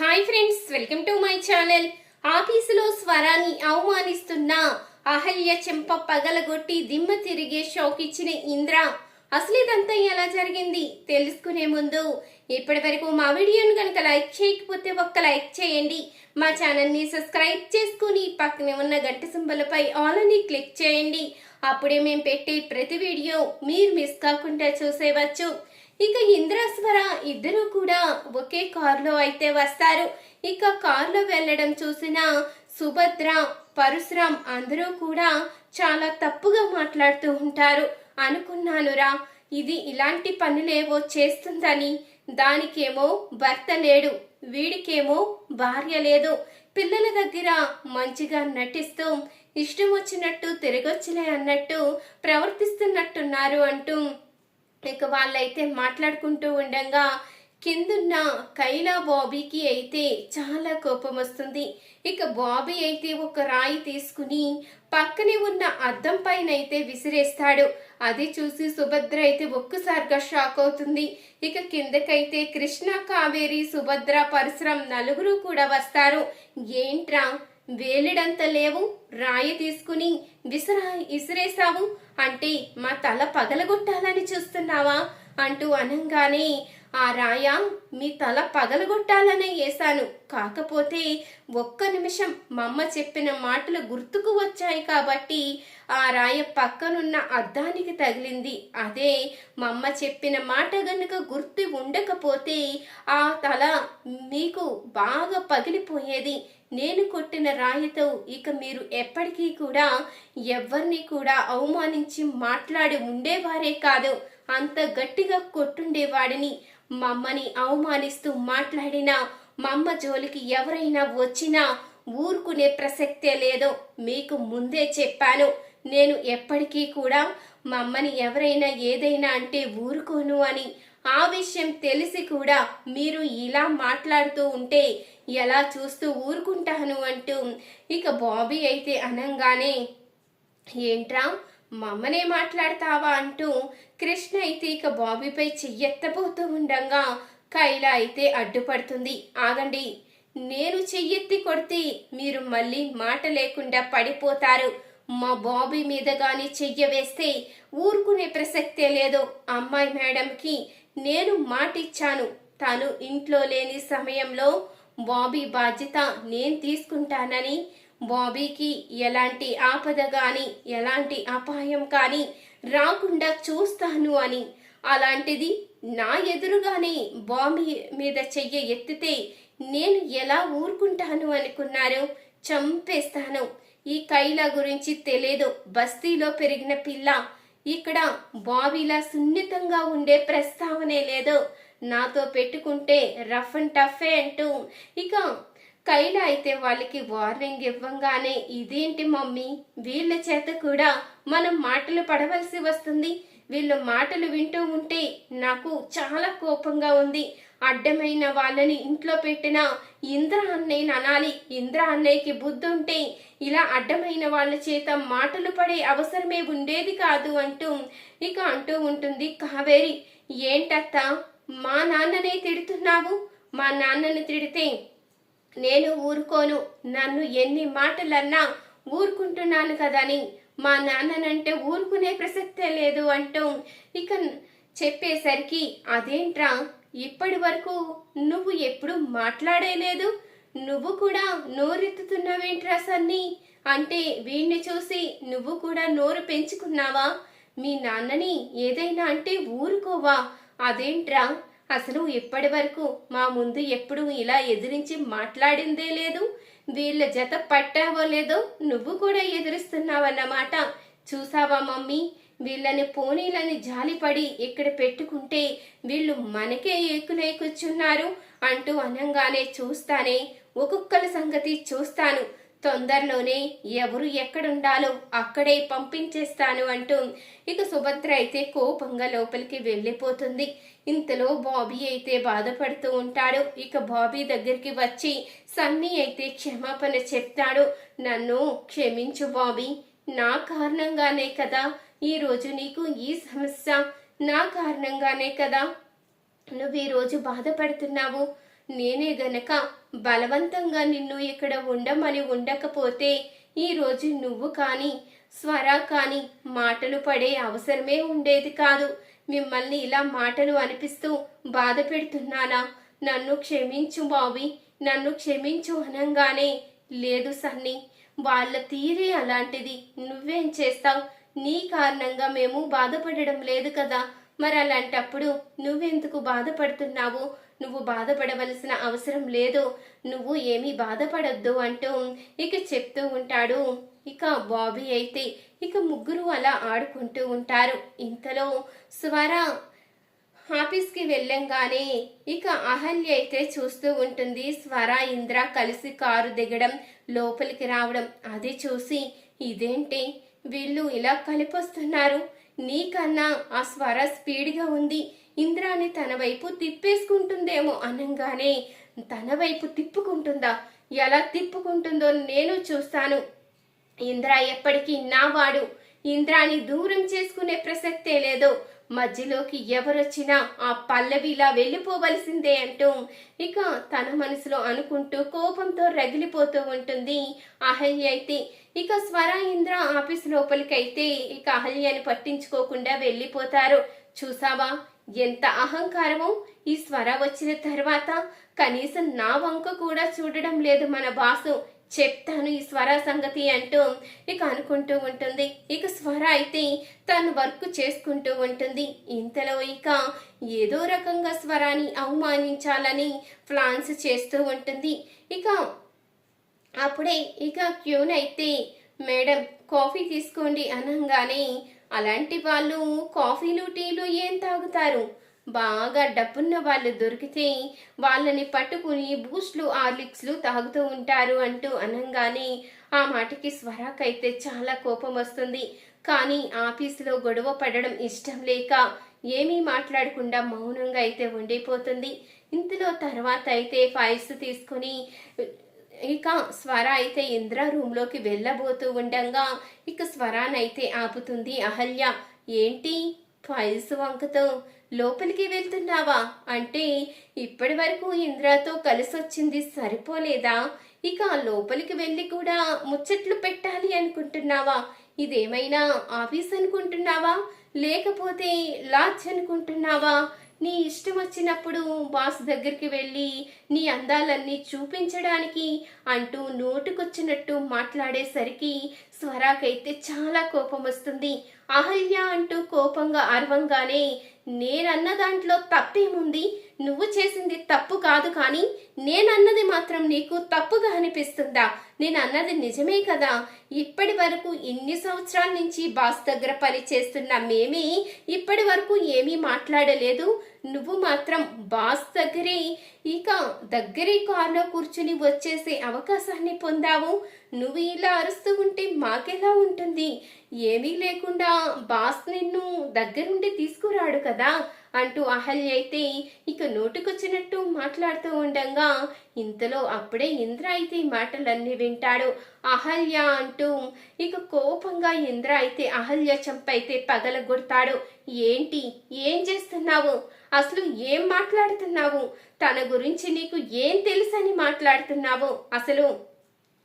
Hi friends welcome to my channel ఆఫీసులో స్వరాన్ని అవమానిస్తున్న అహల్య చెంప పగలగొట్టి దిమ్మ తిరిగే షాక్ ఇచ్చిన ఇంద్ర. అసలు ఇదంతా ఎలా జరిగింది? తెలుసుకునే ముందు ఇప్పటి వరకు మా వీడియోను కనుక లైక్ చేయకపోతే ఒక్క లైక్ చేయండి. మా ఛానల్ని సబ్స్క్రైబ్ చేసుకుని పక్కనే ఉన్న గంట సింబలపై ఆల్ అని క్లిక్ చేయండి. అప్పుడే మేము పెట్టే ప్రతి వీడియో మీరు మిస్ కాకుండా చూసేవచ్చు. ఇక ఇంద్రాస్వర ఇద్దరు కూడా ఒకే కారులో అయితే వస్తారు. ఇక కారులో వెళ్ళడం చూసిన సుభద్ర పరశురామ్ అందరూ కూడా చాలా తప్పుగా మాట్లాడుతూ ఉంటారు. అనుకున్నానురా ఇది ఇలాంటి పనులేవో చేస్తుందని. దానికేమో భర్త లేడు వీడికేమో భార్య లేదు. పిల్లల దగ్గర మంచిగా నటిస్తూ ఇష్టం వచ్చినట్టు తిరగొచ్చులే అన్నట్టు ప్రవర్తిస్తున్నట్టున్నారు అంటూ ఇక వాళ్ళైతే మాట్లాడుకుంటూ ఉండగా కిందున్న కైలా బాబీకి అయితే చాలా కోపం వస్తుంది. ఇక బాబీ అయితే ఒక రాయి తీసుకుని పక్కనే ఉన్న అద్దం పైన అయితే విసిరేస్తాడు. అది చూసి సుభద్ర అయితే ఒక్కసారిగా షాక్ అవుతుంది. ఇక కిందకైతే కృష్ణ కావేరి సుభద్ర పరశురం నలుగురు కూడా వస్తారు. ఏంట్రా? వేలిడంత లేవు రాయి తీసుకుని విసిరా ఇసిరేసావు అంటే మా తల పగలగొట్టాలని చూస్తున్నావా? అంటూ అనంగానే ఆ రాయ మీ తల పగలగొట్టాలనే వేశాను కాకపోతే ఒక్క నిమిషం మా అమ్మ చెప్పిన మాటలు గుర్తుకు వచ్చాయి కాబట్టి ఆ రాయ పక్కనున్న అద్దానికి తగిలింది. అదే మా అమ్మ చెప్పిన మాట గనుక గుర్తు ఉండకపోతే ఆ తల మీకు బాగా పగిలిపోయేది. నేను కొట్టిన రాయితో ఇక మీరు ఎప్పటికీ కూడా ఎవరిని కూడా అవమానించి మాట్లాడి ఉండేవారే కాదు. అంత గట్టిగా కొట్టుండేవాడిని. మమ్మని అవమానిస్తూ మాట్లాడినా మమ్మ జోలికి ఎవరైనా వచ్చినా ఊరుకునే ప్రసక్తే లేదో. మీకు ముందే చెప్పాను. నేను ఎప్పటికీ కూడా మమ్మని ఎవరైనా ఏదైనా అంటే ఊరుకోను అని ఆ విషయం తెలిసి కూడా మీరు ఇలా మాట్లాడుతూ ఉంటే ఎలా చూస్తూ ఊరుకుంటాను అంటూ ఇక బాబీ అయితే అనంగానే ఏంట్రా మమ్మనే మాట్లాడతావా? అంటూ కృష్ణ అయితే ఇక బాబీపై చెయ్యెత్తబోతూ ఉండగా కైలా అయితే అడ్డుపడుతుంది. ఆగండి నేను చెయ్యెత్తి కొడితే మీరు మళ్ళీ మాట లేకుండా పడిపోతారు. మా బాబీ మీద గాని చెయ్య వేస్తే ఊరుకునే ప్రసక్తే లేదు. అమ్మాయి మేడంకి నేను మాటిచ్చాను. తను ఇంట్లో లేని సమయంలో బాబీ బాధ్యత నేను తీసుకుంటానని బాబీకి ఎలాంటి ఆపద గాని ఎలాంటి అపాయం కానీ రాకుండా చూస్తాను అని. అలాంటిది నా ఎదురుగానే బాబీ మీద చెయ్య ఎత్తితే నేను ఎలా ఊరుకుంటాను అనుకున్నారు చంపేస్తాను. ఈ కైల గురించి తెలియదు బస్తీలో పెరిగిన పిల్ల. ఇక్కడ బావిలా సున్నితంగా ఉండే ప్రస్తావనే లేదు. నాతో పెట్టుకుంటే రఫ్ అండ్ టఫే అంటూ. ఇక కైలా అయితే వాళ్ళకి వార్నింగ్ ఇవ్వంగానే ఇదేంటి మమ్మీ? వీళ్ళ చేత కూడా మనం మాటలు పడవలసి వస్తుంది. వీళ్ళ మాటలు వింటూ ఉంటే నాకు చాలా కోపంగా ఉంది. అడ్డమైన వాళ్ళని ఇంట్లో పెట్టిన ఇంద్ర అన్నయ్యని అనాలి. ఇంద్ర అన్నయ్యకి బుద్ధి ఉంటే ఇలా అడ్డమైన వాళ్ళ చేత మాటలు పడే అవసరమే ఉండేది కాదు అంటూ ఇక అంటూ ఉంటుంది కావేరి. ఏంటత్త మా నాన్ననే తిడుతున్నావు? మా నాన్నని తిడితే నేను ఊరుకోను. నన్ను ఎన్ని మాటలన్నా ఊరుకుంటున్నాను కదని. మా నాన్ననంటే ఊరుకునే ప్రసక్తే లేదు అంటూ ఇక చెప్పేసరికి అదేంట్రా? ఇప్పటి వరకు నువ్వు ఎప్పుడు మాట్లాడేలేదు. నువ్వు కూడా నోరెత్తుతున్నావేంట్రా సన్ని? అంటే వీణ్ణి చూసి నువ్వు కూడా నోరు పెంచుకున్నావా? మీ నాన్నని ఏదైనా అంటే ఊరుకోవా? అదేంట్రా? అసలు ఇప్పటి వరకు మా ముందు ఎప్పుడు ఇలా ఎదిరించి మాట్లాడిందే లేదు. వీళ్ళ జత పట్టావో లేదో నువ్వు కూడా ఎదురుస్తున్నావన్నమాట. చూసావా మమ్మీ? వీళ్ళని పోనీలని జాలిపడి ఇక్కడ పెట్టుకుంటే వీళ్ళు మనకే ఏకులై కూర్చున్నారు అంటూ అనంగానే చూస్తానే ఒక్కొక్కల సంగతి చూస్తాను. తొందరలోనే ఎవరు ఎక్కడుండాలో అక్కడే పంపించేస్తాను అంటూ ఇక సుభద్ర అయితే కోపంగా లోపలికి వెళ్ళిపోతుంది. ఇంతలో బాబీ అయితే బాధపడుతూ ఉంటాడు. ఇక బాబీ దగ్గరికి వచ్చి సన్నీ అయితే క్షమాపణ చెప్తాడు. నన్ను క్షమించు బాబీ. నా కారణంగానే కదా ఈరోజు నీకు ఈ సమస్య నా కారణంగానే కదా. నువ్వు ఈ రోజు బాధపడుతున్నావు. నేనే గనక బలవంతంగా నిన్ను ఇక్కడ ఉండమని ఉండకపోతే ఈరోజు నువ్వు కానీ స్వర కానీ మాటలు పడే అవసరమే ఉండేది కాదు. మిమ్మల్ని ఇలా మాటలు అనిపిస్తూ బాధ పెడుతున్నానా? నన్ను క్షమించు బావి నన్ను క్షమించు అనంగానే. లేదు సన్ని వాళ్ళ తీరే అలాంటిది నువ్వేం చేస్తావు? నీ కారణంగా మేము బాధపడడం లేదు కదా. మరి అలాంటప్పుడు నువ్వెందుకు బాధపడుతున్నావు? నువ్వు బాధపడవలసిన అవసరం లేదు. నువ్వు ఏమీ బాధపడొద్దు అంటూ ఇక చెప్తూ ఉంటాడు. ఇక బాబీ అయితే ఇక ముగ్గురు అలా ఆడుకుంటూ ఉంటారు. ఇంతలో స్వర ఆఫీస్కి వెళ్ళంగానే ఇక అహల్య అయితే చూస్తూ ఉంటుంది. స్వర ఇంద్ర కలిసి కారు దిగడం లోపలికి రావడం అది చూసి ఇదేంటి? వీళ్ళు ఇలా కలిపొస్తున్నారు. నీకన్నా ఆ స్వర స్పీడ్గా ఉంది. ఇంద్రాని తన వైపు తిప్పేసుకుంటుందేమో అనంగానే తన వైపు తిప్పుకుంటుందా? ఎలా తిప్పుకుంటుందో నేను చూస్తాను. ఇంద్ర ఎప్పటికీ నా వాడు. ఇంద్రాని దూరం చేసుకునే ప్రసక్తే లేదు. మధ్యలోకి ఎవరొచ్చినా ఆ పల్లవిలా వెళ్ళిపోవలసిందే అంటూ ఇక తన మనసులో అనుకుంటూ కోపంతో రగిలిపోతూ ఉంటుంది అహల్య అయితే. ఇక స్వర ఇంద్ర ఆఫీస్ లోపలికైతే ఇక అహల్యని పట్టించుకోకుండా వెళ్ళిపోతారు. చూసావా? ఎంత అహంకారమో! ఈ స్వర వచ్చిన తర్వాత కనీసం నా వంక కూడా చూడడం లేదు మన బాసు. చెప్తాను ఈ స్వర సంగతి అంటూ ఇక అనుకుంటూ ఉంటుంది. ఇక స్వర అయితే తను వర్క్ చేసుకుంటూ ఉంటుంది. ఇంతలో ఇక ఏదో రకంగా స్వరాన్ని అవమానించాలని ప్లాన్స్ చేస్తూ ఉంటుంది. ఇక అప్పుడే ఇక క్యూన్ అయితే మేడం కాఫీ తీసుకోండి అనగానే అలాంటి వాళ్ళు కాఫీలు టీలు ఏం తాగుతారు? బాగా డబ్బున్న వాళ్ళు దొరికితే వాళ్ళని పట్టుకుని బూస్ట్లు ఆర్లిక్స్లు తాగుతూ ఉంటారు అంటూ అనంగానే ఆ మాటకి స్వరాకైతే చాలా కోపం వస్తుంది. కానీ ఆఫీసులో గొడవ పడడం ఇష్టం లేక ఏమీ మాట్లాడకుండా మౌనంగా అయితే ఉండిపోతుంది. ఇంతలో తర్వాత అయితే ఫైల్స్ తీసుకుని ఇక స్వర అయితే ఇంద్ర రూమ్లోకి వెళ్ళబోతూ ఉండగా ఇక స్వరానైతే ఆపుతుంది అహల్య. ఏంటి ఫైల్స్ వంకతో? లోపలికి వెళ్తున్నావా? అంటే ఇప్పటి వరకు ఇంద్రాతో కలిసొచ్చింది సరిపోలేదా? ఇక లోపలికి వెళ్ళి కూడా ముచ్చట్లు పెట్టాలి అనుకుంటున్నావా? ఇదేమైనా ఆఫీస్ అనుకుంటున్నావా? లేకపోతే లాడ్జ్ అనుకుంటున్నావా? నీ ఇష్టం వచ్చినప్పుడు బాస్ దగ్గరికి వెళ్ళి నీ అందాలన్నీ చూపించడానికి అంటూ నోటుకొచ్చినట్టు మాట్లాడేసరికి స్వరాకైతే చాలా కోపం వస్తుంది అహల్య అంటూ కోపంగా అరవంగానే నేనన్న దాంట్లో తప్పేముంది? నువ్వు చేసింది తప్పు కాదు కానీ నేనన్నది మాత్రం నీకు తప్పుగా అనిపిస్తుందా? నేను అన్నది నిజమే కదా? ఇప్పటి వరకు ఇన్ని సంవత్సరాల నుంచి బాస్ దగ్గర పని చేస్తున్న మేమే ఇప్పటి వరకు ఏమీ మాట్లాడలేదు. నువ్వు మాత్రం బాస్ దగ్గరే ఇక దగ్గరే కార్లో కూర్చుని వచ్చేసే అవకాశాన్ని పొందావు. నువ్వు ఇలా అరుస్తూ ఉంటే మాకెలా ఉంటుంది? ఏమీ లేకుండా బాస్ నిన్ను దగ్గరుండి తీసుకురాడు కదా? అంటూ అహల్య అయితే ఇక నోటికొచ్చినట్టు మాట్లాడుతూ ఉండగా ఇంతలో అప్పుడే ఇంద్ర అయితే మాటలన్నీ వింటాడు. అహల్య అంటూ ఇక కోపంగా ఇంద్ర అయితే అహల్య చంపైతే పగలగొడతాడు ఏంటి? ఏం చేస్తున్నావు? అసలు ఏం మాట్లాడుతున్నావు? తన గురించి నీకు ఏం తెలుసని మాట్లాడుతున్నావు? అసలు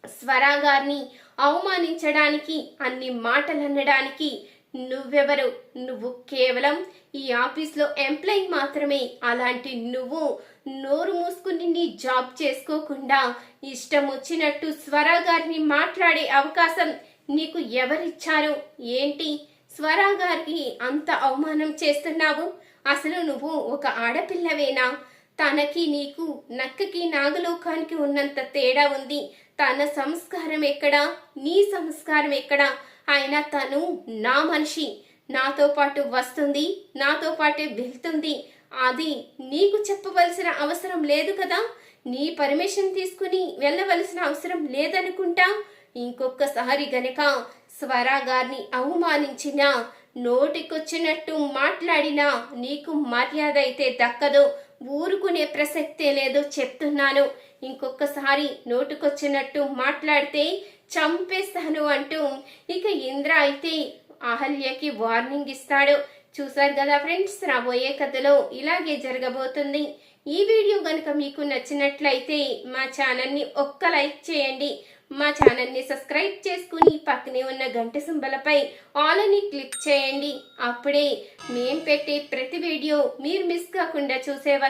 స్వరా గారిని అవమానించడానికి అన్ని మాటలు అనడానికి నువ్వెవరు? నువ్వు కేవలం ఈ ఆఫీస్లో ఎంప్లాయీ మాత్రమే. అలాంటి నువ్వు నోరు మూసుకుని నీ జాబ్ చేసుకోకుండా ఇష్టం వచ్చినట్టు స్వరా గారిని మాట్లాడే అవకాశం నీకు ఎవరిచ్చారు? ఏంటి? స్వరా గారికి అంత అవమానం చేస్తున్నావు? అసలు నువ్వు ఒక ఆడపిల్లవేనా? తనకి నీకు నక్కకి నాగలోకానికి ఉన్నంత తేడా ఉంది. తన సంస్కారం ఎక్కడా? నీ సంస్కారం ఎక్కడా? ఆయన తను నా మనిషి. నాతో పాటు వస్తుంది నాతో పాటే వెళ్తుంది. అది నీకు చెప్పవలసిన అవసరం లేదు కదా? నీ పర్మిషన్ తీసుకుని వెళ్ళవలసిన అవసరం లేదనుకుంటా? ఇంకొకసారి గనక స్వరా గారిని అవమానించినా నోటికొచ్చినట్టు మాట్లాడినా నీకు మర్యాద అయితే దక్కదు. ఊరుకునే ప్రసక్తే లేదో చెప్తున్నాను. ఇంకొకసారి నోటుకొచ్చినట్టు మాట్లాడితే చంపేస్తాను అంటూ ఇక ఇంద్ర అయితే అహల్యకి వార్నింగ్ ఇస్తాడు. చూసారు కదా ఫ్రెండ్స్ రాబోయే కథలో ఇలాగే జరగబోతుంది. ఈ వీడియో కనుక మీకు నచ్చినట్లయితే మా ఛానల్ని ఒక్క లైక్ చేయండి. మా ఛానల్ని సబ్స్క్రైబ్ చేసుకుని పక్కనే ఉన్న గంట సింబలపై ఆల్ అని క్లిక్ చేయండి. అప్పుడే మేం పెట్టే ప్రతి వీడియో మీరు మిస్ కాకుండా చూసేవచ్చు